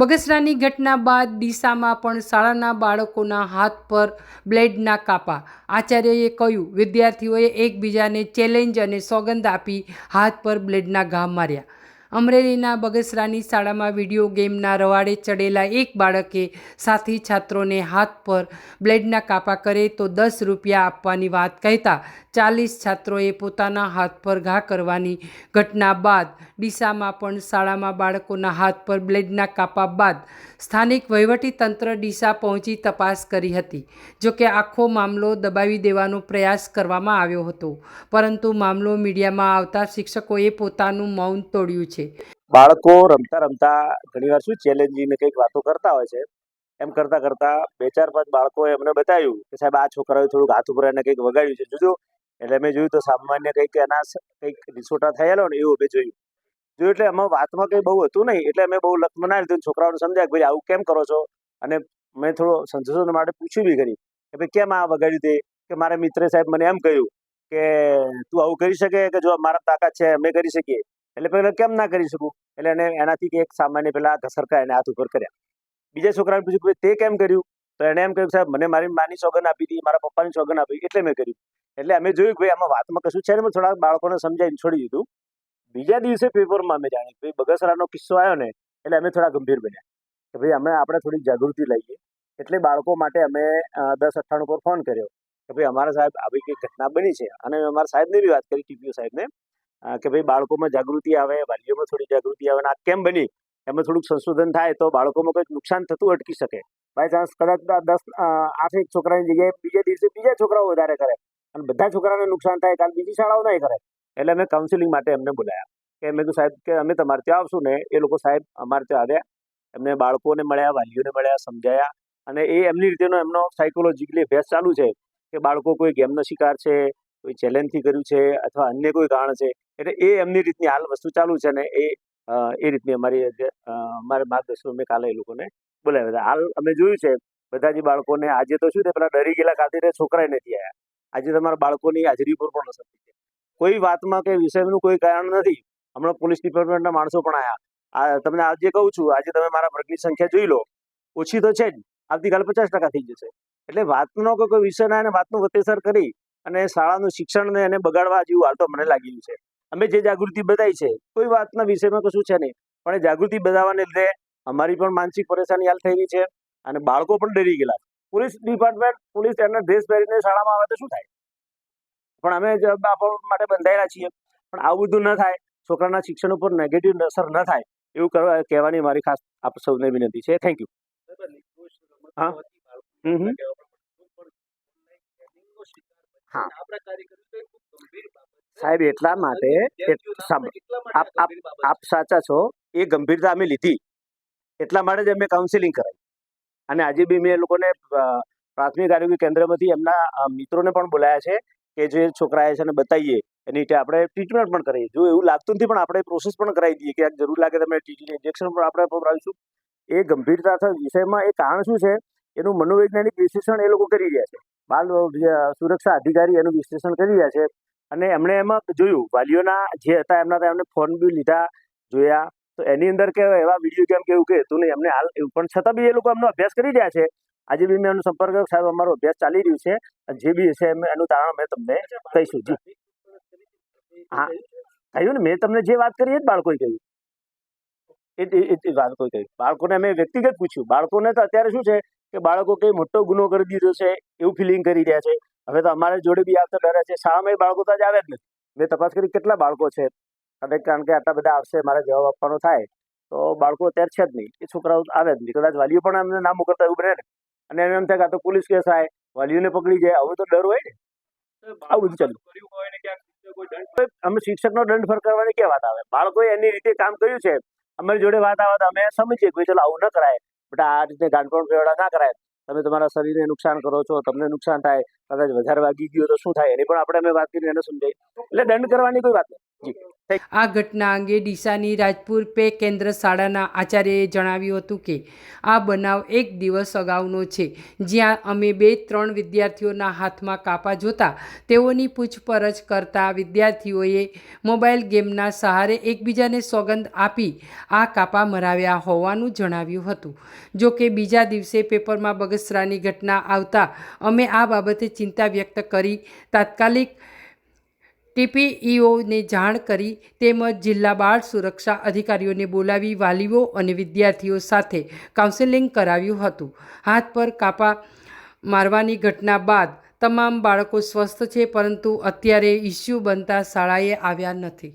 બગસરાની ઘટના બાદ ડીસામાં પણ શાળાના બાળકોના હાથ પર બ્લેડના કાપા. આચાર્યએ કહ્યું, વિદ્યાર્થીઓએ એકબીજાને ચેલેન્જ અને સોગંદ આપી હાથ પર બ્લેડના ઘા માર્યા. અમરેલીના બગસરાની શાળામાં વીડિયો ગેમના રવાડે ચડેલા એક બાળકે સાથી છાત્રોને હાથ પર બ્લેડના કાપા કરે તો દસ રૂપિયા આપવાની વાત કહેતા ચાલીસ છાત્રોએ પોતાના હાથ પર ઘા કરવાની ઘટના બાદ ડીસામાં પણ શાળામાં બાળકોના હાથ પર બ્લેડના કાપા બાદ સ્થાનિક વહીવટીતંત્ર ડીસા પહોંચી તપાસ કરી હતી. જોકે આખો મામલો દબાવી દેવાનો પ્રયાસ કરવામાં આવ્યો હતો. પરંતુ મામલો મીડિયામાં આવતા શિક્ષકોએ પોતાનું મૌન તોડ્યું છે. બાળકો રમતા રમતા ઘણીવાર શું ચેલેન્જિંગ કંઈક વાતો કરતા હોય છે. એમ કરતા કરતા બે ચાર પાંચ બાળકોએ એમને બતાવ્યું કે સાહેબ આ છોકરાએ થોડુંક હાથ ઉપર એને કંઈક વગાડ્યું છે. જોજો એટલે મેં જોયું તો સામાન્ય કંઈક એના કંઈક રિસોટા થયેલો ને એવું મેં જોયું. જોયું એટલે એમાં વાતમાં કંઈ બહુ હતું નહીં, એટલે મેં બહુ લત ના લીધું છોકરાઓને સમજાય કે ભાઈ આવું કેમ કરો છો? અને મેં થોડો સંશોધન માટે પૂછ્યું બી કરી કે ભાઈ કેમ આ વગાડ્યું તે? કે મારા મિત્રે સાહેબ મને એમ કહ્યું કે તું આવું કરી શકે કે જો મારા તાકાત છે અમે કરી શકીએ? એટલે પેલા કેમ ના કરી શકું? એટલે એને એનાથી એક સામાન્ય પેલા ઘસરકા એને હાથ ઉપર કર્યા. બીજા છોકરાને પૂછ્યું કે તે કેમ કર્યું? તો એને એમ કહ્યું સાહેબ, મને મારી માની સોગન આપી હતી મારા પપ્પાની સોગન આપી એટલે મેં કર્યું. એટલે અમે જોયું ભાઈ, આમાં વાતમાં કશું છે ને, મેં થોડા બાળકોને સમજાવીને છોડી દીધું. બીજા દિવસે પેપરમાં અમે જાણ્યું ભાઈ, બગસરાનો કિસ્સો આવ્યો ને, એટલે અમે થોડા ગંભીર બન્યા. કે ભાઈ, અમે આપણે થોડીક જાગૃતિ લઈએ એટલે બાળકો માટે અમે દસ અઠ્ઠાણું પર ફોન કર્યો. કે ભાઈ, અમારા સાહેબ આવી કંઈક ઘટના બની છે? અને અમારા સાહેબને બી વાત કરી, ટીપીઓ સાહેબને. કે ભાઈ, બાળકોમાં જાગૃતિ આવે, વાલીઓમાં થોડી જાગૃતિ આવે, અને આ કેમ બની? એમાં થોડુંક સંશોધન થાય તો બાળકોમાં કંઈક નુકસાન થતું અટકી શકે. બાય ચાન્સ કદાચ દસ આઠ એક છોકરાની જગ્યાએ બીજા દિવસે બીજા છોકરાઓ વધારે કરે. અને બધા છોકરાને નુકસાન થાય કાલ બીજી શાળાઓ નહીં કરે. એટલે અમે કાઉન્સિલિંગ માટે એમને બોલાયા. કે મેં કીધું સાહેબ, કે અમે તમારે ત્યાં આવશું ને, એ લોકો સાહેબ અમારે ત્યાં આવ્યા. એમને બાળકોને મળ્યા, વાલીઓને મળ્યા, સમજાયા. અને એ એમની રીતેનો એમનો સાયકોલોજીકલી અભ્યાસ ચાલુ છે કે બાળકો કોઈ ગેમનો શિકાર છે, કોઈ ચેલેન્જથી કર્યું છે અથવા અન્ય કોઈ કારણ છે. એટલે એ એમની રીતની હાલ વસ્તુ ચાલુ છે ને એ એ રીતની અમારી અમારે માર્ગદર્શન અમે કાલે એ લોકોને બોલાવ્યા હાલ અમે જોયું છે બધા જે બાળકોને આજે તો શું છે પેલા ડરી ગયેલા ખાતે છોકરાએ નથી આવ્યા આજે તમારા બાળકોની હાજરી ઉપર પણ અસર થઈ છે. કોઈ વાતમાં કે વિષયનું કોઈ કારણ નથી. હમણાં પોલીસ ડિપાર્ટમેન્ટના માણસો પણ આવ્યા આ તમને આજે કહું છું, આજે તમે મારા વર્ગની સંખ્યા જોઈ લો. ઓછી તો છે જ. આવતીકાલે પચાસ ટકા થઈ જશે. એટલે વાતનો કોઈ કોઈ વિષય ના અને વાતનું વતેસર કરી અને શાળાનું શિક્ષણને એને બગાડવા જેવું હાલ તો મને લાગેલું છે. અમે જે જાગૃતિ બતાવી છે, કોઈ વાતના વિષયમાં કશું છે નહીં. પણ જાગૃતિ બતાવવાને લીધે અમારી પણ માનસિક પરેશાની હાલ થઈ રહી છે અને બાળકો પણ ડરી ગયેલા પોલીસ ડિપાર્ટમેન્ટ, પોલીસ એને ડ્રેસ પહેરીને શાળામાં આવે તો શું થાય? પણ અમે બાપા માટે બંધાયેલા છીએ. પણ આવું બધું ન થાય, છોકરાના શિક્ષણ ઉપર નેગેટિવ અસર ન થાય, એવું કરવા કહેવાની મારી ખાસ આપ સૌને વિનંતી છે. થેન્ક યુ હા. હા. સાહેબ, એટલા માટે આપ આપ સાચા છો. એ ગંભીરતા અમે લીધી. એટલા માટે જ અમે કાઉન્સિલિંગ કરાવી અને આજે બી મેં એ લોકોને પ્રાથમિક આરોગ્ય કેન્દ્રમાંથી એમના મિત્રોને પણ બોલાયા છે કે જે છોકરા છે અને બતાવીએ એની રીતે આપણે ટ્રીટમેન્ટ પણ કરીએ. જો એવું લાગતું નથી પણ આપણે પ્રોસેસ પણ કરાવી દઈએ કે જરૂર લાગે તમે ઇન્જેક્શન પણ આપણે પકડાવીશું એ ગંભીરતા વિષયમાં એ કારણ શું છે? એનું મનોવૈજ્ઞાનિક વિશ્લેષણ એ લોકો કરી રહ્યા છે. બાલ સુરક્ષા અધિકારી એનું વિશ્લેષણ કરી રહ્યા છે. અને એમણે એમાં જોયું, વાલીઓના જે હતા એમના એમને ફોન બી લીધા, જોયા. તો એની અંદર કે એવા વીડિયો ગેમ કે એવું નહીં એમને હાલ પણ છતાં બી એ લોકો એમનો અભ્યાસ કરી રહ્યા છે. આજે બી મેં એનો સંપર્ક સાહેબ, અમારો અભ્યાસ ચાલી રહ્યું છે. જે બી હશે એનું તારણ અમે તમને કહીશું. જી. હા. કહ્યું ને, મેં તમને જે વાત કરી એ જ બાળકોએ કહ્યું. એ જ- વાત કોઈ કહી. બાળકોને અમે વ્યક્તિગત પૂછ્યું. બાળકોને તો અત્યારે શું છે કે બાળકો કઈ મોટો ગુનો કરી દીધો છે, એવું ફિલિંગ કરી રહ્યા છે. હવે તો અમારે જોડે બી આવતા ડરે છે. શાળામાં બાળકો તો આજે આવે જ નથી. મેં તપાસ કરી કેટલા બાળકો છે? અને કારણ કે આટલા બધા આવશે મારે જવાબ આપવાનો થાય તો બાળકો અત્યારે છે જ નહીં. એ છોકરાઓ આવે જ નહીં. કદાચ વાલીઓ પણ એમને ના મોકલતા એવું બને ને. અને એને એમ થાય કે આ તો પોલીસ કેસ આવે વાલીઓને પકડી જાય આવું તો ડર હોય ને. આવું બધું ચાલુ. અમે શિક્ષકનો દંડ ફરકાવવાની ક્યાં વાત આવે? બાળકોએ એની રીતે કામ કર્યું છે. અમારી જોડે વાત આવે તો અમે સમજીએ કે ચાલો આવું ન કરાય. બેટા આ રીતે ગાંઠપણ પેવડા ના કરાય. તમે તમારા શરીરને નુકસાન કરો છો તમને નુકસાન થાય કદાચ વધારે વાગી ગયો તો શું થાય? એની પણ આપણે અમે વાત કરીને એને સમજાવી. એટલે દંડ કરવાની કોઈ વાત નથી. જી આ ઘટના અંગે ડીસાની રાજપુર પે કેન્દ્ર શાળાના આચાર્યએ જણાવ્યું હતું કે, આ બનાવ એક દિવસ અગાઉનો છે. જ્યાં અમે બે ત્રણ વિદ્યાર્થીઓના હાથમાં કાપા જોતા, તેઓની પૂછપરછ કરતા વિદ્યાર્થીઓએ મોબાઈલ ગેમના સહારે એકબીજાને સોગંદ આપી આ કાપા મરાવ્યા હોવાનું જણાવ્યું હતું. જો કે બીજા દિવસે પેપરમાં બગસરાની ઘટના આવતા અમે આ બાબતે ચિંતા વ્યક્ત કરી તાત્કાલિક ટીપીઈઓને જાણ કરી તેમજ જિલ્લા બાળ સુરક્ષા અધિકારીઓને બોલાવી વાલીઓ અને વિદ્યાર્થીઓ સાથે કાઉન્સેલિંગ કરાવ્યું હતું. હાથ પર કાપા મારવાની ઘટના બાદ તમામ બાળકો સ્વસ્થ છે, પરંતુ અત્યારે ઇસ્યુ બનતા શાળાએ આવ્યા નથી.